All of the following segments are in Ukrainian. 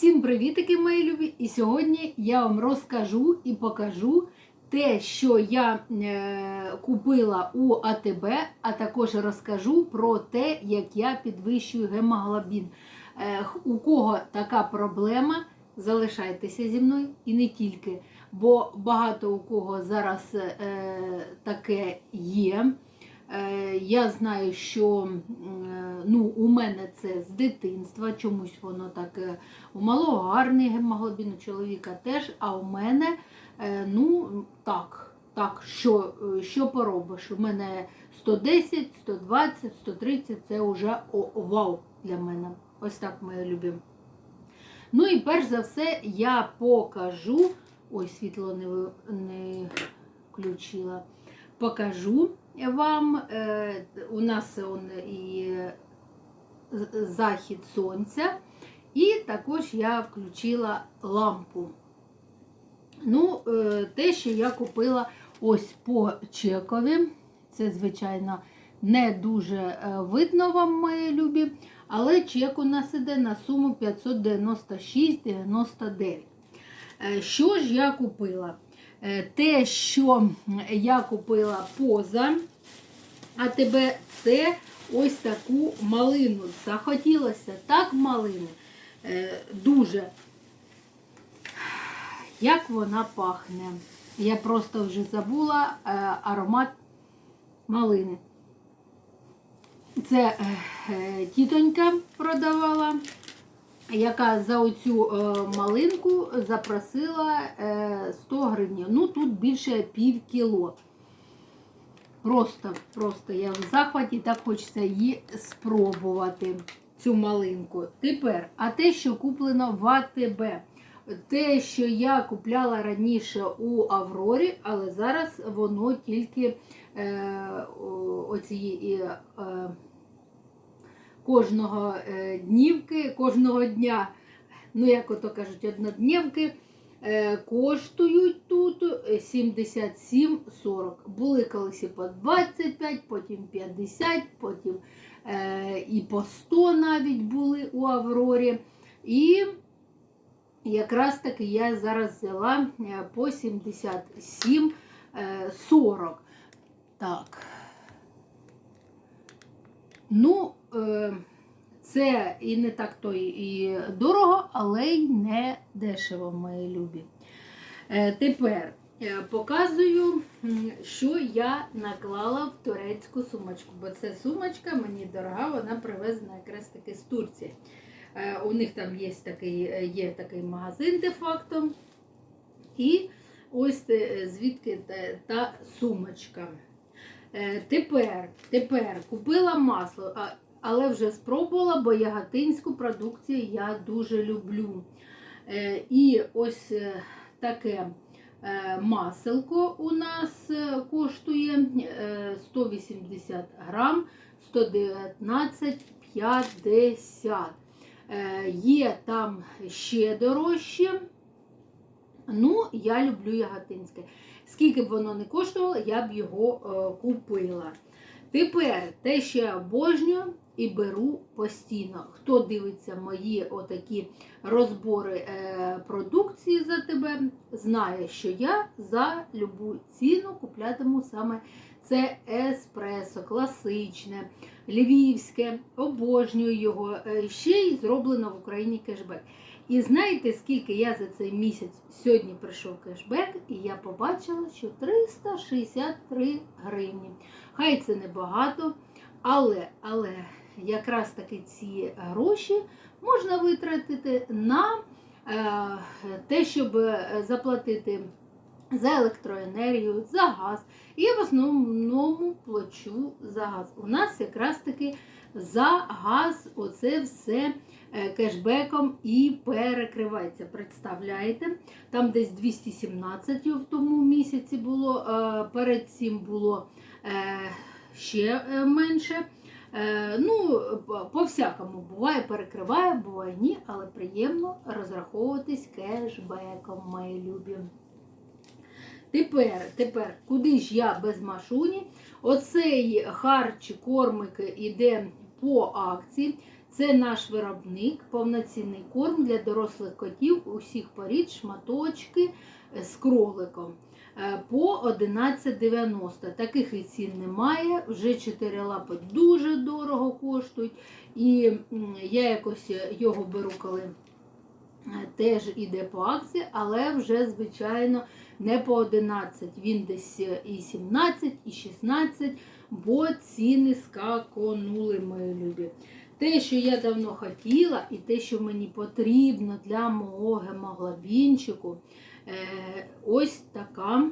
Всім привітики, мої любі! І сьогодні я вам розкажу і покажу те, що я е, купила у АТБ, а також розкажу про те, як я підвищую гемоглобін. Е, у кого така проблема, залишайтеся зі мною і не тільки. Бо багато у кого зараз е, таке є. Е, Я знаю, що е, ну, у мене це з дитинства, чомусь воно так е, у малого гарний гемоглобін, у чоловіка теж, а у мене ну так, так, що, що поробиш? У мене 110, 120, 130 це вже о, вау для мене. Ось так ми любимо. Ну і перш за все я покажу. Ой, світло не, не включила. Покажу вам. Е, у нас он і захід сонця. І також я включила лампу. Ну, е, те, що я купила ось по чекові. Це, звичайно, не дуже е, видно вам, мої любі, але чек у нас іде на суму 596,99. Е, Що ж я купила? Те, що я купила поза АТБ, це ось таку малину. Захотілося так малини. Е, Дуже. Як вона пахне. Я просто вже забула е, аромат малини. Це е, е, тітонька продавала, яка за оцю е, малинку запросила е, 100 гривень. Ну, тут більше пів кіло. Просто, просто я в захваті так хочеться її спробувати, цю малинку. Тепер, а те, що куплено в АТБ. Те, що я купляла раніше у Аврорі, але зараз воно тільки е, о- оці е, кожного е, днівки, кожного дня, ну як ото кажуть, однодневки, е, коштують тут 77,40. Були колись і по 25, потім 50, потім е, і по 100 навіть були у Аврорі. І якраз таки я зараз взяла е, по 77,40. Так. Ну, е, це і не так то і дорого, але й не дешево, мої любі. Е, Тепер е, показую, що я наклала в турецьку сумочку, бо це сумочка мені дорога, вона привезена якраз таки з Турції. Е, У них там є такий, є такий магазин де-факто. І ось звідки та, сумочка. Тепер, тепер купила масло, але вже спробувала, бо яготинську продукцію я дуже люблю. Е, І ось е, таке е, маселко у нас коштує е, 180 грам, 119,50. Е, Є там ще дорожче. Ну, я люблю яготинське. Скільки б воно не коштувало, я б його купила. Тепер те, що я обожнюю і беру постійно. Хто дивиться мої отакі розбори е, продукції за тебе, знає, що я за любу ціну куплятиму саме це еспресо, класичне, львівське, обожнюю його. Е, Ще й зроблено в Україні кешбек. І знаєте, скільки я за цей місяць сьогодні прийшов кешбек, і я побачила, що 363 гривні. Хай це небагато, але, але якраз таки ці гроші можна витратити на е, те, щоб е, заплатити за електроенергію, за газ. І я в основному плачу за газ. У нас якраз таки за газ оце все е, кешбеком і перекривається. Представляєте? Там десь 217 в тому місяці було, перед цим було ще менше. Е, Ну, по- по-всякому буває, перекриває, буває ні, але приємно розраховуватись кешбеком, мої любі. Тепер, тепер, куди ж я без машуні? Оцей харч, кормик іде по акції. Це наш виробник, повноцінний корм для дорослих котів усіх порід, шматочки з кроликом. Е, По 11,90. Таких і цін немає. Вже 4 лапи дуже дорого коштують. І я якось його беру, коли е, теж іде по акції, але вже, звичайно, не по 11. Він десь і 17, і 16, бо ціни скаконули, мої любі. Те, що я давно хотіла, і те, що мені потрібно для мого гемоглобінчику, е, ось така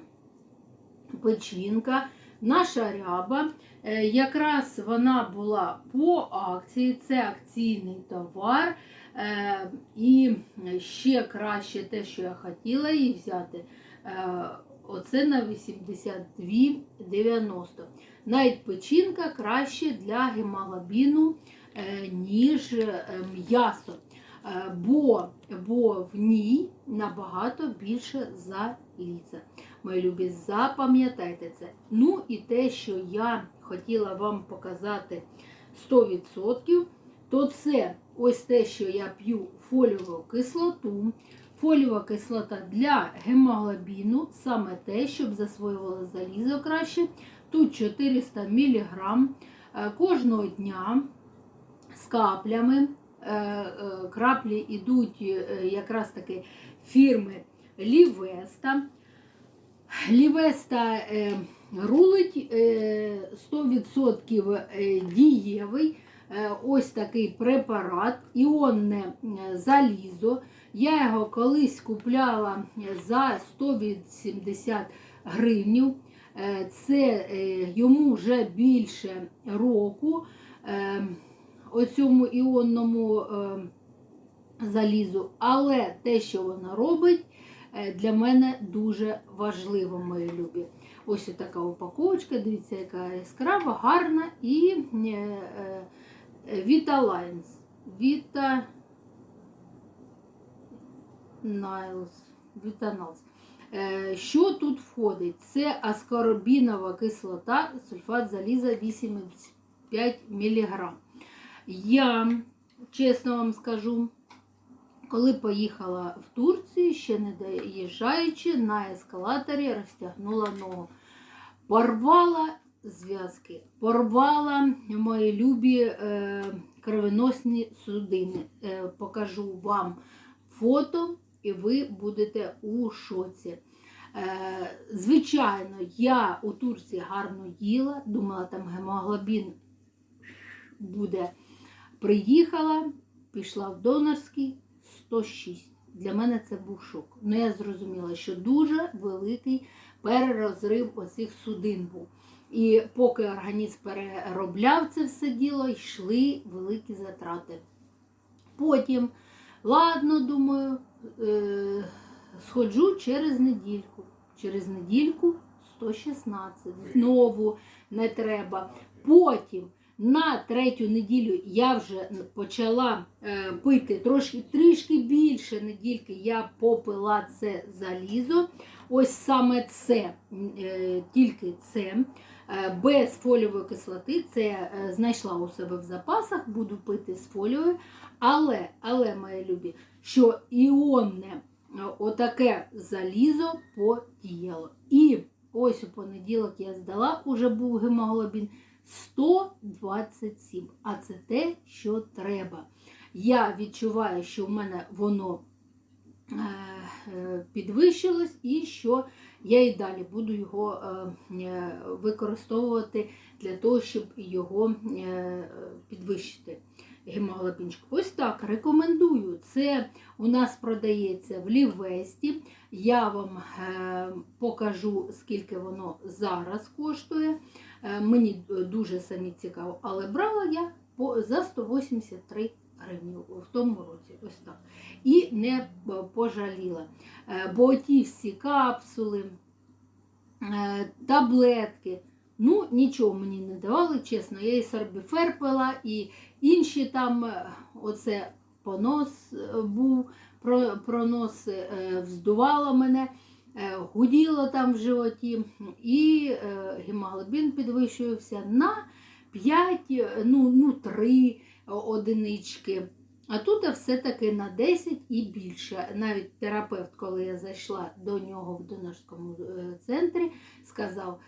печінка. Наша ряба. Е, Якраз вона була по акції, це акційний товар. Е, І ще краще те, що я хотіла її взяти. е, Оце на 82,90. Навіть печінка краще для гемоглобіну, е, ніж е, м'ясо. Е, Бо, бо в ній набагато більше заліза. Мої любі, запам'ятайте це. Ну і те, що я хотіла вам показати 100%, то це ось те, що я п'ю фоліову кислоту. Фоліова кислота для гемоглобіну, саме те, щоб засвоювало залізо краще. Тут 400 мг е, кожного дня з каплями. Е, е, Краплі йдуть е, якраз таки фірми Лівеста. Лівеста рулить е, 100% е, дієвий. Ось такий препарат, іонне залізо. Я його колись купляла за 180 гривнів. Це йому вже більше року. Оцьому іонному е, залізу, але те, що вона робить, е, для мене дуже важливо, мої любі. Ось така упаковочка, дивіться, яка яскрава, гарна і е, Vita Lines. Vita Niles. Vita Niles. Що тут входить? Це аскорбінова кислота, сульфат заліза 85 мг. Я, чесно вам скажу, коли поїхала в Турцію, ще не доїжджаючи, на ескалаторі розтягнула ногу. Порвала зв'язки, порвала мої любі е, кровоносні судини. Е, покажу вам фото, і ви будете у шоці. Е, звичайно, я у Турції гарно їла, думала, там гемоглобін буде. Приїхала, пішла в донорський 106. Для мене це був шок. Ну я зрозуміла, що дуже великий перерозрив оцих судин був. І поки організм переробляв це все діло, йшли великі затрати. Потім, ладно, думаю, е- сходжу через недільку. Через недільку 116. Знову не треба. Потім на третю неділю я вже почала е, пити трошки трішки більше недільки. Я попила це залізо. Ось саме це, е, тільки це, е, без фоліової кислоти. Це знайшла у себе в запасах, буду пити з фолією. Але, але, мої любі, що іонне отаке залізо подіяло. І ось у понеділок я здала, уже був гемоглобін. 127. А це те, що треба. Я відчуваю, що в мене воно е, е, підвищилось і що я і далі буду його е, використовувати для того, щоб його підвищити. Гемоглобінчик. Ось так рекомендую. Це у нас продається в Лівесті. Я вам покажу, скільки воно зараз коштує. Е, Мені дуже самі цікаво, але брала я за 183 гривні в тому році. Ось так. І не е, пожаліла. Е, Бо ті всі капсули, е, таблетки, ну нічого мені не давали, чесно. Я і сорбіфер пила, і інші там, е, оце понос е, був, про- пронос е, вздувало мене. Е, гуділо там в животі, і е, гемоглобін підвищувався на 5, е, ну, ну 3. одинички. А тут все-таки на 10 і більше. Навіть терапевт, коли я зайшла до нього в донорському центрі, сказав,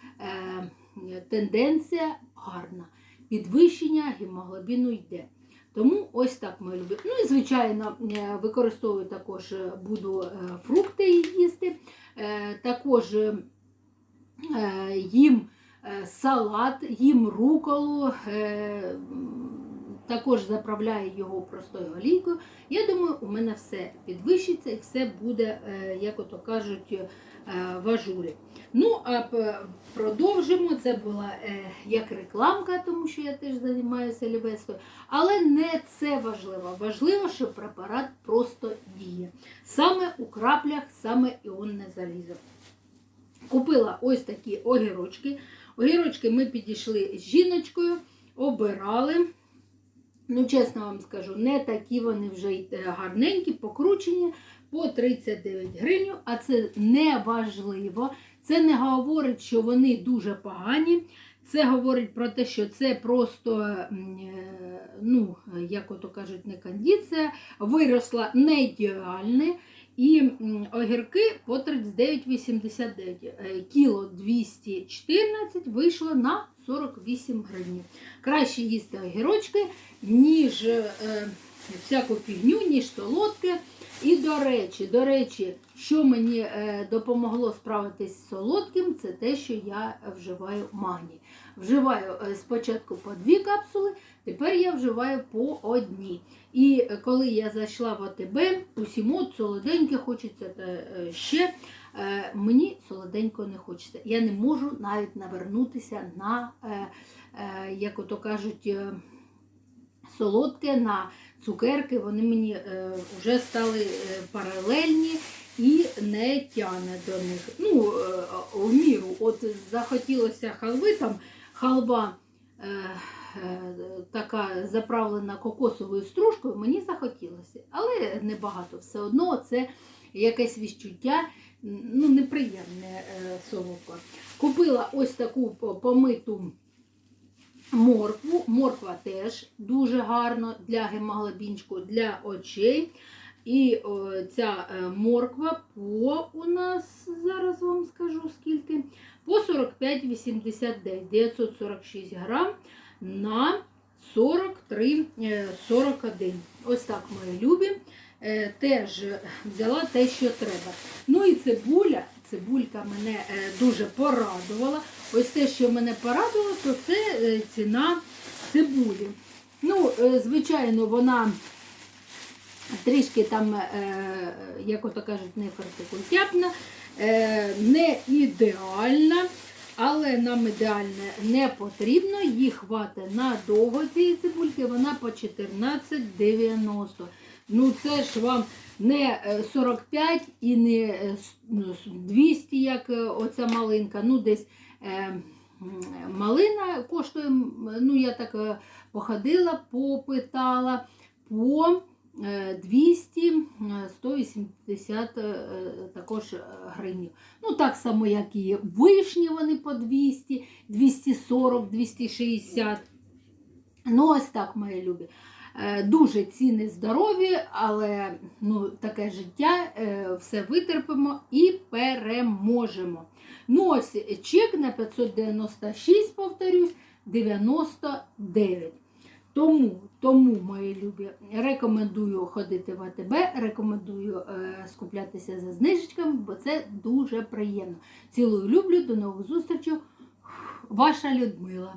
тенденція гарна. Підвищення гемоглобіну йде. Тому ось так ми любимо. Ну і звичайно, е, використовую також е, буду е, фрукти їсти. Також їм салат, їм руколу, також заправляю його простою олійкою. Я думаю, у мене все підвищиться і все буде, як ото кажуть, е, в ажурі. Ну, а продовжимо. Це була е, як рекламка, тому що я теж займаюся лівестою. Але не це важливо. Важливо, що препарат просто діє. Саме у краплях, саме іонне залізо. Купила ось такі огірочки. Огірочки ми підійшли з жіночкою, обирали. Ну, чесно вам скажу, не такі вони вже е, гарненькі, покручені по 39 гривень, а це не важливо. Це не говорить, що вони дуже погані. Це говорить про те, що це просто, е, ну, як ото кажуть, не кондиція, виросла не ідеальне. І огірки по 39,89. Е, Кіло 214 вийшло на 48 гривень. Краще їсти огірочки, ніж е, всяку фігню, ніж солодке. І до речі, до речі, що мені е, допомогло справитись з солодким, це те, що я вживаю магній. Вживаю е, спочатку по дві капсули, тепер я вживаю по одній. І е, коли я зайшла в АТБ, усім от солоденьке хочеться ще. Мені солоденько не хочеться. Я не можу навіть навернутися на, як ото кажуть, солодке, на цукерки. Вони мені е, вже стали е, паралельні і не тяне до них. Ну, е, в міру. От захотілося халви, там халва. Така заправлена кокосовою стружкою, мені захотілося. Але небагато. Все одно це якесь відчуття ну, неприємне солодко. Купила ось таку помиту моркву. Морква теж дуже гарно для гемоглобінчику, для очей. І о, ця е, морква по у нас, зараз вам скажу скільки, по 45,89, 946 грам на 43, е, 41. Ось так мої любі. Е, Теж взяла те, що треба. Ну і цибуля, цибулька мене е, дуже порадувала. Ось те, що мене порадувало, то це е, ціна цибулі. Ну, е, звичайно, вона трішки там, як ото кажуть, не фортикультяпна, е, не ідеальна. Але нам ідеальне не потрібно, їх хватить надовго цієї цибульки, вона по 14,90. Ну це ж вам не е, 45 і не е, с- ну, 200, як е, оця малинка. Ну десь е, малина коштує, ну я так е, походила, попитала по е, 200, е, 180 е, також е, гривень. Ну, так само, як і вишні, вони по 200, 240, 260. Ну, ось так, мої любі. Е, Дуже ціни здорові, але ну, таке життя, е, все витерпимо і переможемо. Ну, ось чек на 596, повторюсь, 99. Тому, тому, мої любі, рекомендую ходити в АТБ, рекомендую е, скуплятися за знижечками, бо це дуже приємно. Цілую люблю, до нових зустрічей. Ваша Людмила.